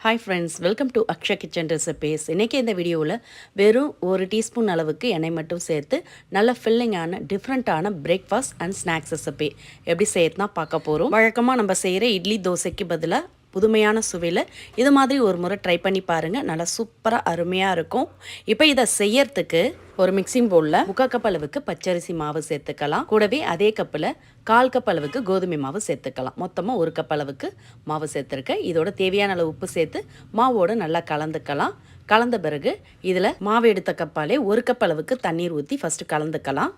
Hi friends welcome to Aksha kitchen recipes இன்றைக்கி இந்த வீடியோவில் வெறும் ஒரு டீஸ்பூன் அளவுக்கு எண்ணெய் மட்டும் சேர்த்து நல்ல ஃபில்லிங்கான டிஃப்ரெண்ட்டான பிரேக்ஃபாஸ்ட் அண்ட் ஸ்நாக்ஸ் ரெசிபி எப்படி செய்யறதுனா பார்க்க போகிறோம் வழக்கமாக நம்ம செய்கிற இட்லி தோசைக்கு பதிலாக புதுமையான சுவையில் இது மாதிரி ஒரு முறை ட்ரை பண்ணி பாருங்கள் நல்லா சூப்பராக அருமையாக இருக்கும். இப்போ இதை செய்யறதுக்கு ஒரு மிக்சிங் பவுலில் முக்கால் கப் அளவுக்கு பச்சரிசி மாவு சேர்த்துக்கலாம். கூடவே அதே கப்பில் கால் கப் அளவுக்கு கோதுமை மாவு சேர்த்துக்கலாம். மொத்தமாக ஒரு கப் அளவுக்கு மாவு சேர்த்துருக்கேன். இதோட தேவையான அளவு உப்பு சேர்த்து மாவோடு நல்லா கலந்துக்கலாம். கலந்த பிறகு இதில் மாவு எடுத்த கப்பாலே ஒரு கப் அளவுக்கு தண்ணீர் ஊற்றி ஃபஸ்ட்டு கலந்துக்கலாம்.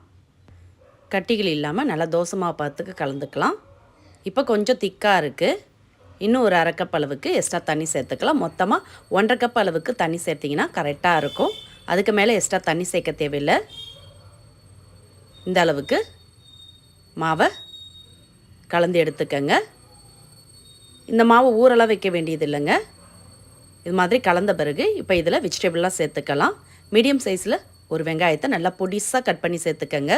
கட்டிகள் இல்லாமல் நல்லா தோசை மாவு பார்த்துக்கு கலந்துக்கலாம். இப்போ கொஞ்சம் திக்காக இருக்குது இன்னும் ஒரு அரை கப் அளவுக்கு எக்ஸ்ட்ரா தண்ணி சேர்த்துக்கலாம். மொத்தமாக ஒன்றரை கப் அளவுக்கு தண்ணி சேர்த்திங்கன்னா கரெக்டாக இருக்கும். அதுக்கு மேலே எக்ஸ்ட்ரா தண்ணி சேர்க்க தேவையில்லை. இந்த அளவுக்கு மாவை கலந்து எடுத்துக்கங்க. இந்த மாவு ஊரெல்லாம் வைக்க வேண்டியது இல்லைங்க. இது மாதிரி கலந்த பிறகு இப்போ இதில் வெஜிடபிள்லாம் சேர்த்துக்கலாம். மீடியம் சைஸில் ஒரு வெங்காயத்தை நல்லா பொடிசாக கட் பண்ணி சேர்த்துக்கங்க.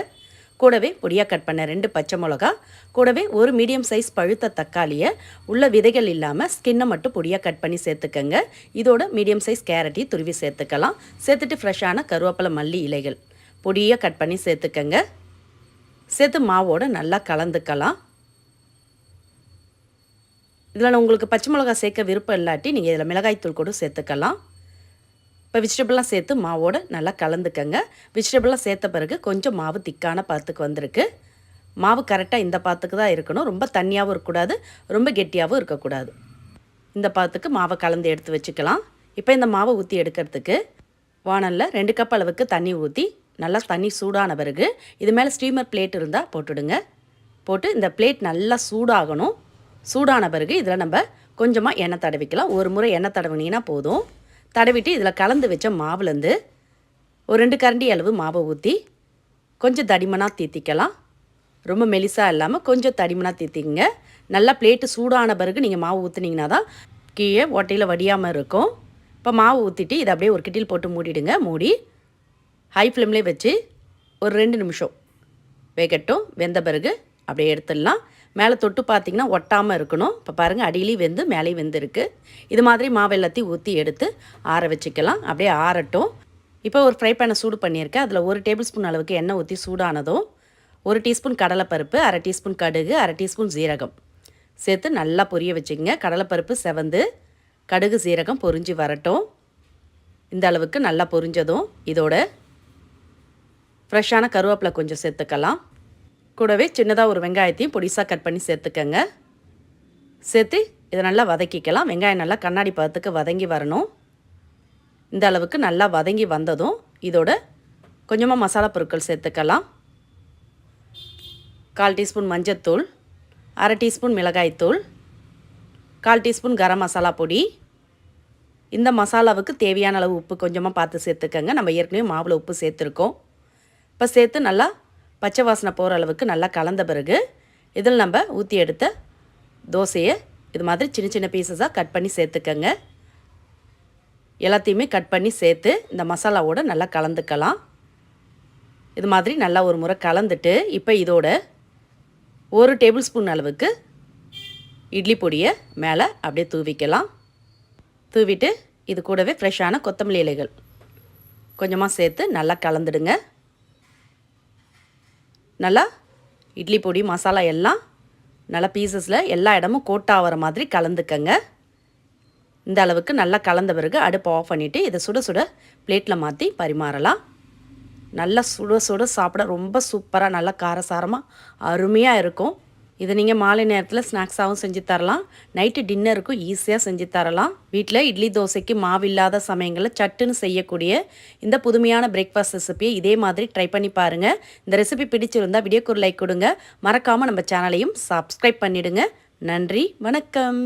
கூடவே பொடியாக கட் பண்ண ரெண்டு பச்சை மிளகா கூடவே ஒரு மீடியம் சைஸ் பழுத்த தக்காளியை. உள்ள விதைகள் இல்லாமல் ஸ்கின்னை மட்டும் பொடியாக கட் பண்ணி சேர்த்துக்கங்க. இதோட மீடியம் சைஸ் கேரட்டையும் துருவி சேர்த்துக்கலாம். சேர்த்துட்டு ஃப்ரெஷ்ஷான கருவேப்பிலை மல்லி இலைகள் பொடியாக கட் பண்ணி சேர்த்துக்கங்க. சேர்த்து மாவோடு நல்லா கலந்துக்கலாம். இதில் உங்களுக்கு பச்சை மிளகா சேர்க்க விருப்பம் இல்லாட்டி நீங்கள் இதில் மிளகாய்த்தூள் கூட சேர்த்துக்கலாம். இப்போ வெஜிடபிள்லாம் சேர்த்து மாவோடு நல்லா கலந்துக்கங்க. வெஜிடபிள்லாம் சேர்த்த பிறகு கொஞ்சம் மாவு திக்கான பாத்துக்கு வந்திருக்கு. மாவு கரெக்டாக இந்த பாத்துக்கு தான் இருக்கணும். ரொம்ப தண்ணியாகவும் இருக்கக்கூடாது ரொம்ப கெட்டியாகவும் இருக்கக்கூடாது. இந்த பாத்துக்கு மாவை கலந்து எடுத்து வச்சுக்கலாம். இப்போ இந்த மாவை ஊற்றி எடுக்கிறதுக்கு வானலில் ரெண்டு கப் அளவுக்கு தண்ணி ஊற்றி நல்லா தண்ணி சூடான பிறகு இது மேலே ஸ்டீமர் பிளேட் இருந்தால் போட்டுடுங்க. போட்டு இந்த பிளேட் நல்லா சூடாகணும். சூடான பிறகு இதில் நம்ம கொஞ்சமாக எண்ணெய் தடவிக்கலாம். ஒரு முறை எண்ணெய் தடவினீங்கன்னா போதும். தடவிட்டு இதில் கலந்து வச்ச மாவுலேருந்து ஒரு ரெண்டு கரண்டி அளவு மாவை ஊற்றி கொஞ்சம் தடிமனாக தீத்திக்கலாம். ரொம்ப மெலிசாக இல்லாமல் கொஞ்சம் தடிமனாக தீத்திங்க நல்லா பிளேட்டு சூடான பிறகு நீங்கள் மாவு ஊற்றுனீங்கன்னா தான் கீழே ஓட்டையில் வடியாமல் இருக்கும். இப்போ மாவு ஊற்றிட்டு இதை அப்படியே ஒரு கிட்டில் போட்டு மூடிடுங்க. மூடி ஹை ஃப்ளேம்லேயே வச்சு ஒரு ரெண்டு நிமிஷம் வேகட்டும். வெந்த பிறகு அப்படியே எடுத்துடலாம். மேலே தொட்டு பார்த்தீங்கன்னா ஒட்டாமல் இருக்கணும். இப்போ பாருங்கள் அடியிலையும் வெந்து மேலேயும் வெந்திருக்கு. இது மாதிரி மாவு எல்லாத்தையும் ஊற்றி எடுத்து ஆற வச்சுக்கலாம். அப்படியே ஆறட்டும். இப்போ ஒரு ஃப்ரை பேனை சூடு பண்ணியிருக்கேன். அதில் ஒரு டேபிள் ஸ்பூன் அளவுக்கு எண்ணெய் ஊற்றி சூடானதும் ஒரு டீஸ்பூன் கடலைப்பருப்பு அரை டீஸ்பூன் கடுகு அரை டீஸ்பூன் சீரகம் சேர்த்து நல்லா பொரிய வச்சுக்கோங்க. கடலைப்பருப்பு செவந்து கடுகு சீரகம் பொரிஞ்சு வரட்டும். இந்த அளவுக்கு நல்லா பொரிஞ்சதும் இதோட ஃப்ரெஷ்ஷான கருவேப்பிலை கொஞ்சம் சேர்த்துக்கலாம். கூடவே சின்னதாக ஒரு வெங்காயத்தையும் பொடிசாக கட் பண்ணி சேர்த்துக்கங்க. சேர்த்து இதை நல்லா வதக்கிக்கலாம். வெங்காயம் நல்லா கண்ணாடி பதத்துக்கு வதங்கி வரணும். இந்த அளவுக்கு நல்லா வதங்கி வந்ததும் இதோட கொஞ்சமாக மசாலா பொருட்கள் சேர்த்துக்கலாம். கால் டீஸ்பூன் மஞ்சத்தூள் அரை டீஸ்பூன் மிளகாய்த்தூள் கால் டீஸ்பூன் கரம் மசாலா பொடி. இந்த மசாலாவுக்கு தேவையான அளவு உப்பு கொஞ்சமாக பார்த்து சேர்த்துக்கங்க. நம்ம ஏற்கனவே மாவில் உப்பு சேர்த்துருக்கோம். இப்போ சேர்த்து நல்லா பச்சை வாசனை போகிற அளவுக்கு நல்லா கலந்த பிறகு இதில் நம்ம ஊற்றி எடுத்த தோசையை இது மாதிரி சின்ன சின்ன பீசஸாக கட் பண்ணி சேர்த்துக்கங்க. எல்லாத்தையுமே கட் பண்ணி சேர்த்து இந்த மசாலாவோடு நல்லா கலந்துக்கலாம். இது மாதிரி நல்லா ஒரு முறை கலந்துட்டு இப்போ இதோட ஒரு டேபிள் ஸ்பூன் அளவுக்கு இட்லி பொடியை மேலே அப்படியே தூவிக்கலாம். தூவிட்டு இது கூடவே ஃப்ரெஷ்ஷான கொத்தமல்லி இலைகள் கொஞ்சமாக சேர்த்து நல்லா கலந்துடுங்க. நல்லா இட்லி பொடி மசாலா எல்லாம் நல்லா பீசஸில் எல்லா இடமும் கோட்டாகிற மாதிரி கலந்துக்கங்க. இந்த அளவுக்கு நல்லா கலந்த பிறகு அடுப்பு ஆஃப் பண்ணிவிட்டு இதை சுட சுட பிளேட்டில் மாற்றி பரிமாறலாம். நல்லா சுட சுட சாப்பிட ரொம்ப சூப்பராக நல்லா காரசாரமாக அருமையாக இருக்கும். இதை நீங்கள் மாலை நேரத்தில் ஸ்நாக்ஸாகவும் செஞ்சு தரலாம். நைட்டு டின்னருக்கும் ஈஸியாக செஞ்சு தரலாம். வீட்டில் இட்லி தோசைக்கு மாவு இல்லாத சமயங்களில் சட்டுன்னு செய்யக்கூடிய இந்த புதுமையான பிரேக்ஃபாஸ்ட் ரெசிபியை இதே மாதிரி ட்ரை பண்ணி பாருங்கள் இந்த ரெசிபி பிடிச்சிருந்தால் வீடியோக்கு ஒரு லைக் கொடுங்க. மறக்காமல் நம்ம சேனலையும் சப்ஸ்கிரைப் பண்ணிவிடுங்க நன்றி வணக்கம்.